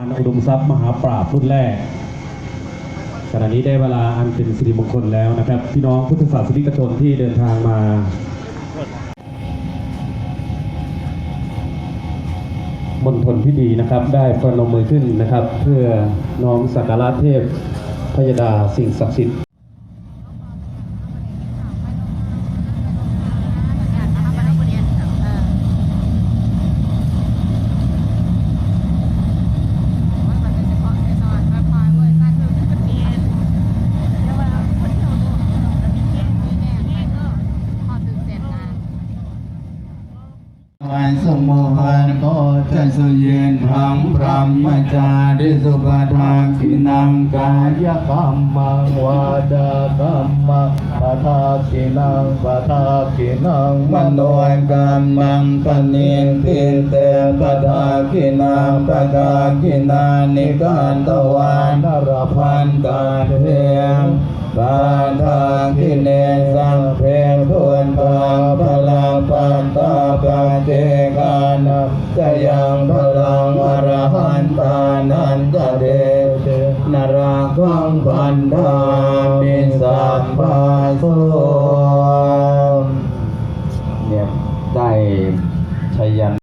านอุดมทรัพย์มหาปราบรุ่นแรกขณะนี้ได้เวลาอันเป็นสิริมงคลแล้วนะครับ พี่น้องพุทธศาสนิกชนที่เดินทางมาบนทนพิธีนะครับ ได้ประนมมือขึ้นนะครับ เพื่อน้อมสักการะเทพพยดาสิ่งศักดิ์สิทธิ์ วันสมวันโกจะสุเย็นพังพรหมจาริสุปทาคินังกายกรรมังวาดากรรมังปะทาคินังปะทาคินังมโนกรรมังปณิทิเตปะทาคินังปะทาคินานิกันตวานรพันตาเทมปาทาคิเนสังเพพ เตกานัะจยังพลังอรหันตานันตเดชนราคังปันธามิสัมปัสโสเนี่ยได้ชยัน